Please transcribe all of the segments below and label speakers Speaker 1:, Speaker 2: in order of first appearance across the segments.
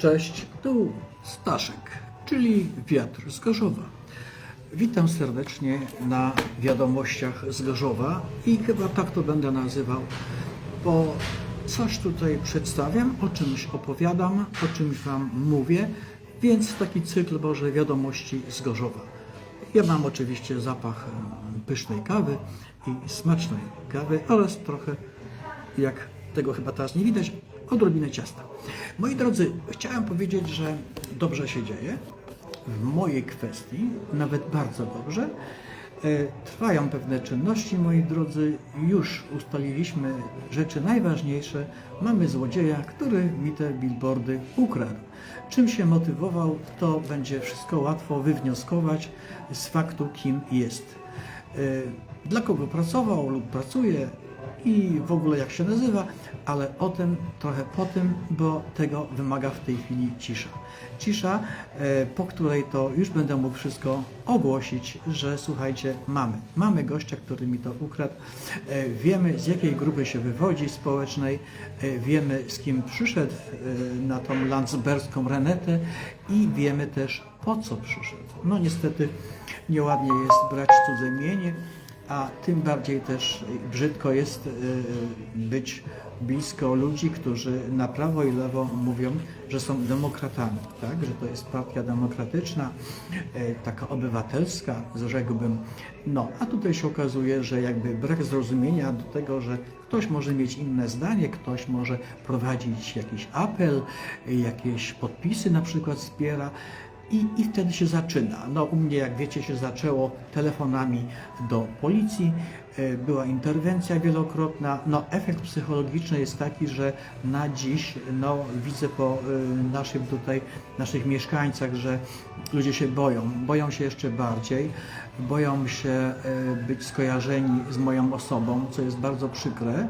Speaker 1: Cześć, tu Staszek, czyli wiatr z Gorzowa. Witam serdecznie na wiadomościach z Gorzowa i chyba tak to będę nazywał, bo coś tutaj przedstawiam, o czymś opowiadam, o czymś Wam mówię, więc taki cykl Boże wiadomości z Gorzowa. Ja mam oczywiście zapach pysznej kawy i smacznej kawy oraz trochę, jak tego chyba teraz nie widać, odrobinę ciasta. Moi drodzy, chciałem powiedzieć, że dobrze się dzieje w mojej kwestii, nawet bardzo dobrze. E, Trwają pewne czynności, moi drodzy. Już ustaliliśmy rzeczy najważniejsze. Mamy złodzieja, który mi te billboardy ukradł. Czym się motywował, to będzie wszystko łatwo wywnioskować z faktu, kim jest. E, Dla kogo pracował lub pracuje i w ogóle jak się nazywa, ale o tym trochę po tym, bo tego wymaga w tej chwili cisza. Cisza, e, po której to już będę mógł wszystko ogłosić, że słuchajcie, mamy. Mamy gościa, który mi to ukradł. E, Wiemy z jakiej grupy się wywodzi społecznej, e, wiemy z kim przyszedł na tą landsberską renetę i wiemy też po co przyszedł. No niestety nieładnie jest brać cudze mienie, a tym bardziej też brzydko jest y, być blisko ludzi, którzy na prawo i lewo mówią, że są demokratami, tak? że to jest partia demokratyczna, y, taka obywatelska, rzekłbym. No, a tutaj się okazuje, że jakby brak zrozumienia do tego, że ktoś może mieć inne zdanie, ktoś może prowadzić jakiś apel, y, jakieś podpisy na przykład zbiera, i, I wtedy się zaczyna. No, u mnie, jak wiecie, się zaczęło telefonami do policji, była interwencja wielokrotna. No, efekt psychologiczny jest taki, że na dziś no, widzę po e, naszym tutaj, naszych mieszkańcach, że ludzie się boją. Boją się jeszcze bardziej. Boją się e, być skojarzeni z moją osobą, co jest bardzo przykre.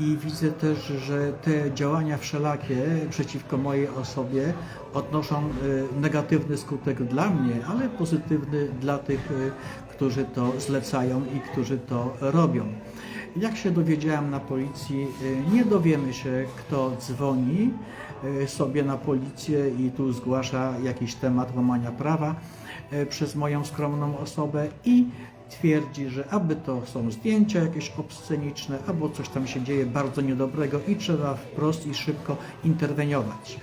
Speaker 1: I widzę też, że te działania wszelakie przeciwko mojej osobie odnoszą y, negatywny skutek dla mnie, ale pozytywny dla tych, y, którzy to zlecają i którzy to robią. Jak się dowiedziałem na policji, y, nie dowiemy się, kto dzwoni y, sobie na policję i tu zgłasza jakiś temat łamania prawa y, przez moją skromną osobę i twierdzi, że aby to są zdjęcia jakieś obsceniczne, albo coś tam się dzieje bardzo niedobrego i trzeba wprost i szybko interweniować.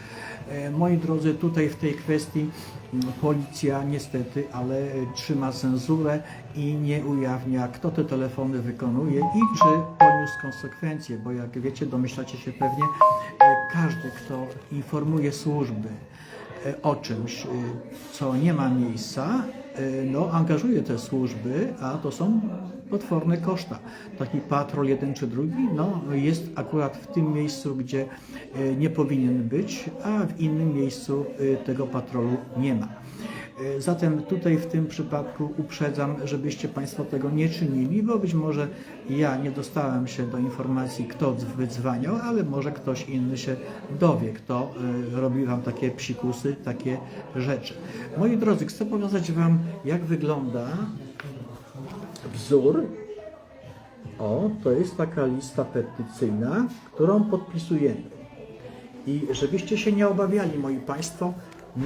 Speaker 1: E, Moi drodzy, tutaj w tej kwestii m, policja niestety, ale e, trzyma cenzurę i nie ujawnia, kto te telefony wykonuje i czy poniósł konsekwencje, bo jak wiecie, domyślacie się pewnie, e, każdy, kto informuje służby o czymś, e, co nie ma miejsca, e, no, angażuje te służby, a to są potworne koszta. Taki patrol jeden czy drugi no, jest akurat w tym miejscu, gdzie e, nie powinien być, a w innym miejscu e, tego patrolu nie ma. E, Zatem tutaj w tym przypadku uprzedzam, żebyście Państwo tego nie czynili, bo być może ja nie dostałem się do informacji, kto wydzwaniał, ale może ktoś inny się dowie, kto e, robi Wam takie psikusy, takie rzeczy. Moi drodzy, chcę pokazać Wam, jak wygląda wzór. O, to jest taka lista petycyjna, którą podpisujemy. I żebyście się nie obawiali, moi Państwo,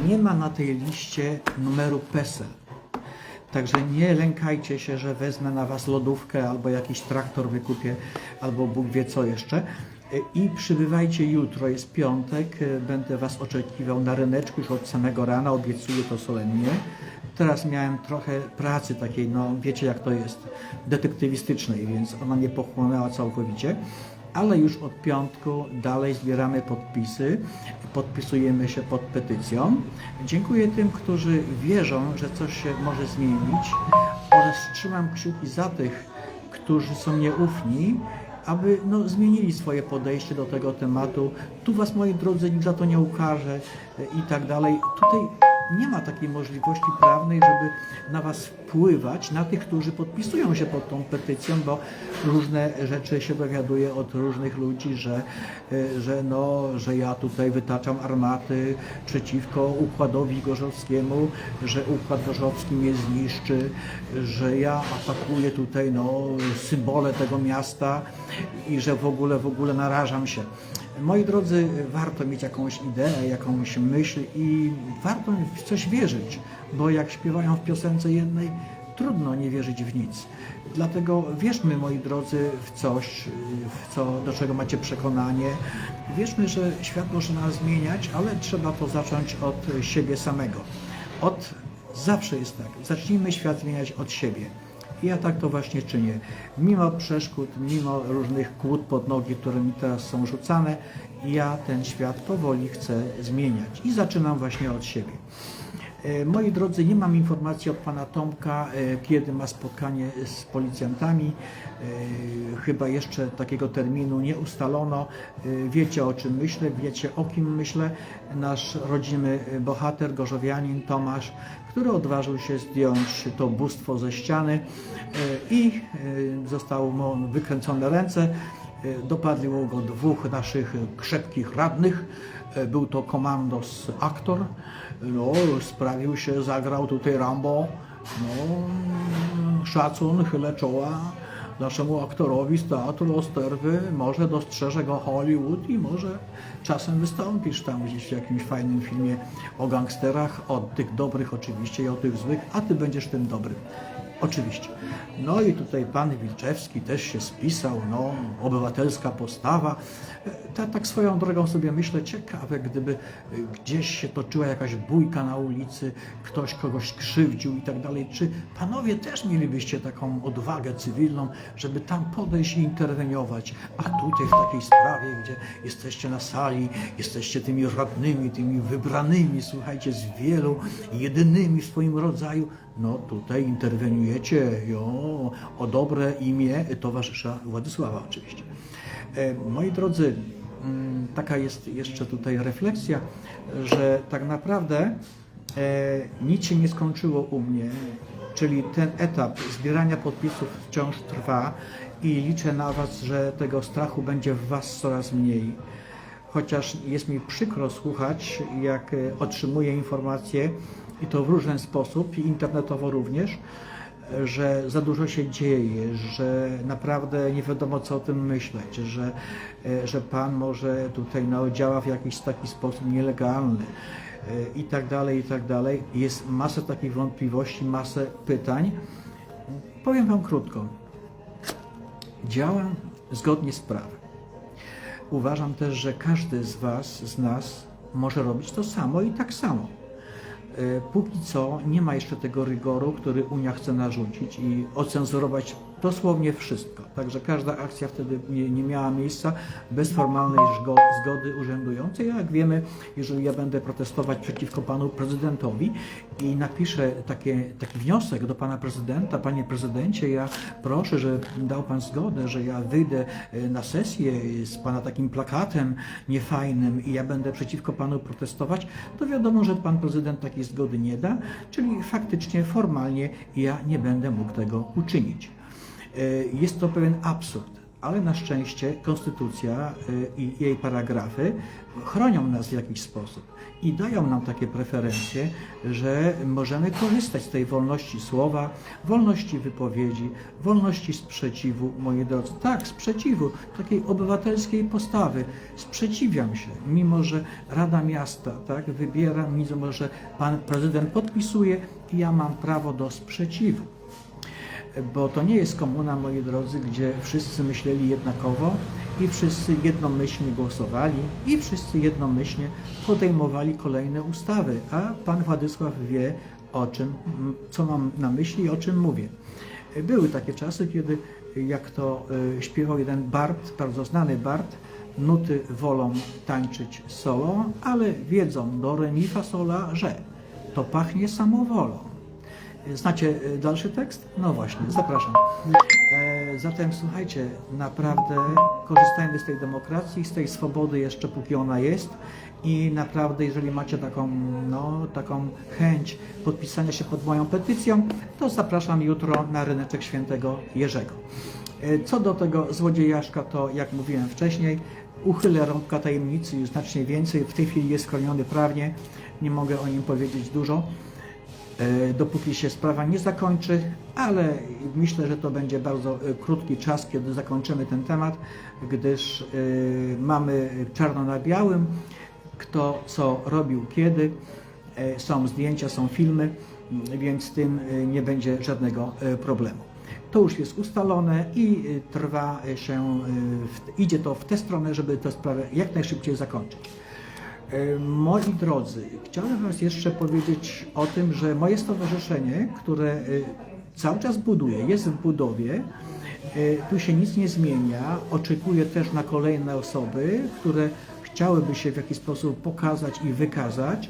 Speaker 1: nie ma na tej liście numeru PESEL. Także nie lękajcie się, że wezmę na Was lodówkę albo jakiś traktor wykupię, albo Bóg wie co jeszcze. I przybywajcie jutro, jest piątek, będę Was oczekiwał na ryneczku już od samego rana, obiecuję to solennie. Teraz miałem trochę pracy takiej, no wiecie jak to jest, detektywistycznej, więc ona mnie pochłonęła całkowicie ale już od piątku dalej zbieramy podpisy, podpisujemy się pod petycją. Dziękuję tym, którzy wierzą, że coś się może zmienić oraz trzymam kciuki za tych, którzy są nieufni, aby no, zmienili swoje podejście do tego tematu. Tu Was, moi drodzy, nikt za to nie ukaże e, i tak dalej. Tutaj nie ma takiej możliwości prawnej, żeby na Was wpływać, na tych, którzy podpisują się pod tą petycją, bo różne rzeczy się dowiaduję od różnych ludzi, że, e, że, no, że ja tutaj wytaczam armaty przeciwko układowi gorzowskiemu, że układ gorzowski mnie zniszczy, że ja atakuję tutaj no, symbole tego miasta i że w ogóle, w ogóle narażam się. Moi drodzy, warto mieć jakąś ideę, jakąś myśl i warto w coś wierzyć, bo jak śpiewają w piosence jednej, trudno nie wierzyć w nic. Dlatego wierzmy, moi drodzy, w coś, w co, do czego macie przekonanie. Wierzmy, że świat może nas zmieniać, ale trzeba to zacząć od siebie samego. Od zawsze jest tak. Zacznijmy świat zmieniać od siebie. I ja tak to właśnie czynię. Mimo przeszkód, mimo różnych kłód pod nogi, które mi teraz są rzucane, ja ten świat powoli chcę zmieniać. I zaczynam właśnie od siebie. E, Moi drodzy, nie mam informacji od pana Tomka, e, kiedy ma spotkanie z policjantami. E, Chyba jeszcze takiego terminu nie ustalono. Wiecie o czym myślę, wiecie o kim myślę. Nasz rodzimy bohater, gorzowianin Tomasz, który odważył się zdjąć to bóstwo ze ściany i zostało mu wykręcone ręce. Dopadło go dwóch naszych krzepkich radnych. Był to komandos aktor. No, sprawił się, zagrał tutaj Rambo. No, szacun, chylę czoła naszemu aktorowi z teatru Osterwy. Może dostrzeże go Hollywood i może czasem wystąpisz tam gdzieś w jakimś fajnym filmie o gangsterach, o tych dobrych oczywiście i o tych złych, a ty będziesz tym dobrym. Oczywiście. No i tutaj pan Wilczewski też się spisał, no, obywatelska postawa. Ta, tak swoją drogą sobie myślę, ciekawe, gdyby y, gdzieś się toczyła jakaś bójka na ulicy, ktoś kogoś krzywdził i tak dalej. Czy panowie też mielibyście taką odwagę cywilną, żeby tam podejść i interweniować? A tutaj w takiej sprawie, gdzie jesteście na sali, jesteście tymi radnymi, tymi wybranymi, słuchajcie, z wielu, jedynymi w swoim rodzaju, no tutaj interweniujecie o dobre imię towarzysza Władysława oczywiście. E, Moi drodzy, mm, taka jest jeszcze tutaj refleksja, że tak naprawdę e, nic się nie skończyło u mnie, czyli ten etap zbierania podpisów wciąż trwa i liczę na Was, że tego strachu będzie w Was coraz mniej. Chociaż jest mi przykro słuchać, jak e, otrzymuję informacje i to w różny sposób, i internetowo również, że za dużo się dzieje, że naprawdę nie wiadomo co o tym myśleć, że, e, że Pan może tutaj no, działa w jakiś taki sposób nielegalny e, i tak dalej, i tak dalej. Jest masę takich wątpliwości, masę pytań. Powiem Wam krótko. Działam zgodnie z prawem. Uważam też, że każdy z Was, z nas może robić to samo i tak samo. E, Póki co nie ma jeszcze tego rygoru, który Unia chce narzucić i ocenzurować dosłownie wszystko. Także każda akcja wtedy nie, nie miała miejsca bez formalnej zgo- zgody urzędującej. Jak wiemy, jeżeli ja będę protestować przeciwko panu prezydentowi i napiszę takie, taki wniosek do pana prezydenta, panie prezydencie, ja proszę, że dał pan zgodę, że ja wyjdę e, na sesję z pana takim plakatem niefajnym i ja będę przeciwko panu protestować, to wiadomo, że pan prezydent takiej zgody nie da, czyli faktycznie formalnie ja nie będę mógł tego uczynić. E, Jest to pewien absurd, ale na szczęście konstytucja e, i jej paragrafy chronią nas w jakiś sposób i dają nam takie preferencje, że możemy korzystać z tej wolności słowa, wolności wypowiedzi, wolności sprzeciwu, moi drodzy. Tak, sprzeciwu, takiej obywatelskiej postawy. Sprzeciwiam się, mimo że Rada Miasta tak, wybiera, mimo że pan prezydent podpisuje, ja mam prawo do sprzeciwu bo to nie jest komuna, moi drodzy, gdzie wszyscy myśleli jednakowo i wszyscy jednomyślnie głosowali i wszyscy jednomyślnie podejmowali kolejne ustawy, a pan Władysław wie o czym, co mam na myśli i o czym mówię. Były takie czasy, kiedy, jak to y, śpiewał jeden Bart, bardzo znany Bart, nuty wolą tańczyć solą, ale wiedzą do re mi fa sola, że to pachnie samowolą. Znacie e, dalszy tekst? No właśnie, zapraszam. E, zatem słuchajcie, naprawdę korzystajmy z tej demokracji, z tej swobody jeszcze póki ona jest i naprawdę jeżeli macie taką, no, taką chęć podpisania się pod moją petycją, to zapraszam jutro na ryneczek świętego Jerzego. E, Co do tego złodziejaszka, to jak mówiłem wcześniej, uchylę rąbka tajemnicy, już znacznie więcej, w tej chwili jest chroniony prawnie, nie mogę o nim powiedzieć dużo. E, dopóki się sprawa nie zakończy, ale myślę, że to będzie bardzo e, krótki czas, kiedy zakończymy ten temat, gdyż e, mamy czarno na białym, kto co robił kiedy. Są zdjęcia, są filmy, więc z tym nie będzie żadnego problemu. To już jest ustalone i trwa się, idzie to w tę stronę, żeby tę sprawę jak najszybciej zakończyć. E, Moi drodzy, chciałem Was jeszcze powiedzieć o tym, że moje stowarzyszenie, które e, cały czas buduje, jest w budowie, e, tu się nic nie zmienia. Oczekuję też na kolejne osoby, które chciałyby się w jakiś sposób pokazać i wykazać.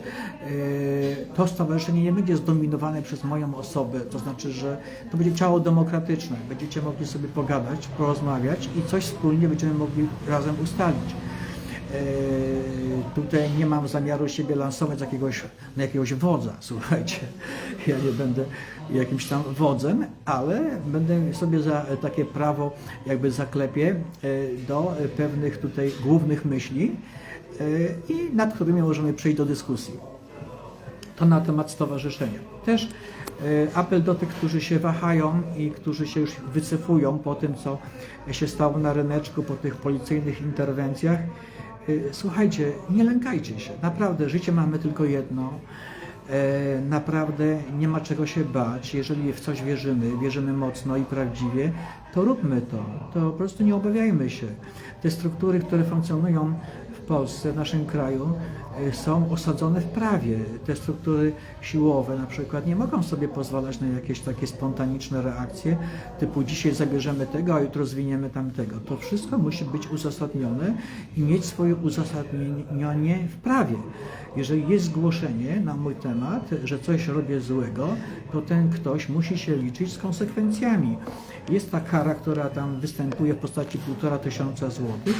Speaker 1: To stowarzyszenie nie będzie zdominowane przez moją osobę, to znaczy, że to będzie ciało demokratyczne. Będziecie mogli sobie pogadać, porozmawiać i coś wspólnie będziemy mogli razem ustalić. E, Tutaj nie mam zamiaru siebie lansować jakiegoś, na jakiegoś wodza, słuchajcie. Ja nie będę jakimś tam wodzem, ale będę sobie za takie prawo jakby zaklepię e, do pewnych tutaj głównych myśli e, i nad którymi możemy przejść do dyskusji. To na temat stowarzyszenia. Też apel do tych, którzy się wahają i którzy się już wycofują po tym, co się stało na ryneczku, po tych policyjnych interwencjach. E, Słuchajcie, nie lękajcie się. Naprawdę, życie mamy tylko jedno. E, Naprawdę nie ma czego się bać. Jeżeli w coś wierzymy, wierzymy mocno i prawdziwie, to róbmy to. To po prostu nie obawiajmy się. Te struktury, które funkcjonują w Polsce, w naszym kraju, są osadzone w prawie. Te struktury siłowe na przykład nie mogą sobie pozwalać na jakieś takie spontaniczne reakcje, typu dzisiaj zabierzemy tego, a jutro zwiniemy tamtego. To wszystko musi być uzasadnione i mieć swoje uzasadnienie w prawie. Jeżeli jest zgłoszenie na mój temat, że coś robię złego, to ten ktoś musi się liczyć z konsekwencjami. Jest ta kara, która tam występuje w postaci półtora tysiąca złotych.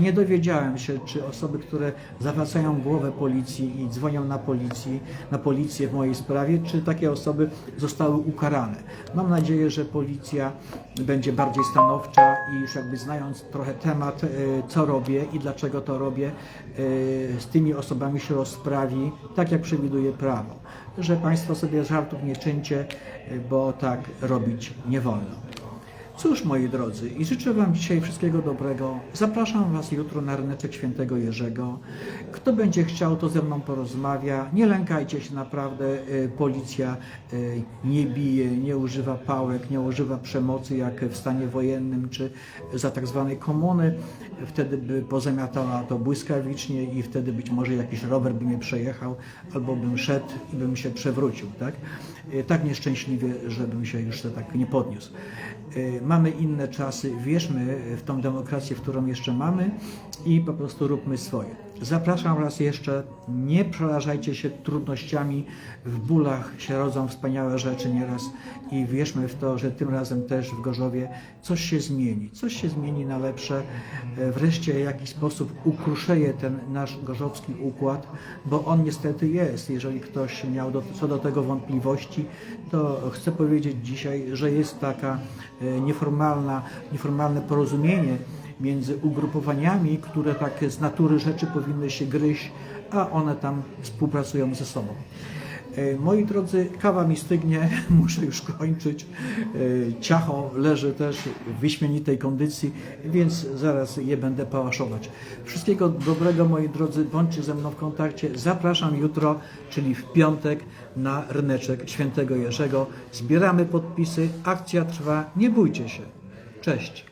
Speaker 1: Nie dowiedziałem się, czy osoby, które zawracają głowę policji i dzwonią na, policji, na policję w mojej sprawie, czy takie osoby zostały ukarane. Mam nadzieję, że policja będzie bardziej stanowcza i już jakby znając trochę temat, e, co robię i dlaczego to robię, e, z tymi osobami się rozprawi, tak jak przewiduje prawo. Że Państwo sobie żartów nie czyńcie, e, bo tak robić nie wolno. Cóż, moi drodzy, i życzę Wam dzisiaj wszystkiego dobrego. Zapraszam Was jutro na ryneczek Świętego Jerzego. Kto będzie chciał, to ze mną porozmawia. Nie lękajcie się, naprawdę. y, Policja y, nie bije, nie używa pałek, nie używa przemocy jak w stanie wojennym czy za tak zwanej komuny. Wtedy by pozamiatała to błyskawicznie i wtedy być może jakiś rower by mnie przejechał albo bym szedł i bym się przewrócił. Tak, Y, tak nieszczęśliwie, żebym się już tak nie podniósł. Mamy inne czasy, wierzmy w tą demokrację, w którą jeszcze mamy i po prostu róbmy swoje. Zapraszam raz jeszcze, nie przerażajcie się trudnościami, w bólach się rodzą wspaniałe rzeczy nieraz i wierzmy w to, że tym razem też w Gorzowie coś się zmieni, coś się zmieni na lepsze, E, wreszcie w jakiś sposób ukruszeje ten nasz gorzowski układ, bo on niestety jest. Jeżeli ktoś miał do, co do tego wątpliwości, to chcę powiedzieć dzisiaj, że jest taka e, nieformalna, nieformalne porozumienie między ugrupowaniami, które tak z natury rzeczy powinny się gryźć, a one tam współpracują ze sobą. E, Moi drodzy, kawa mi stygnie, muszę już kończyć. E, Ciacho leży też w wyśmienitej kondycji, więc zaraz je będę pałaszować. Wszystkiego dobrego, moi drodzy, bądźcie ze mną w kontakcie. Zapraszam jutro, czyli w piątek, na ryneczek Świętego Jerzego. Zbieramy podpisy, akcja trwa, nie bójcie się. Cześć.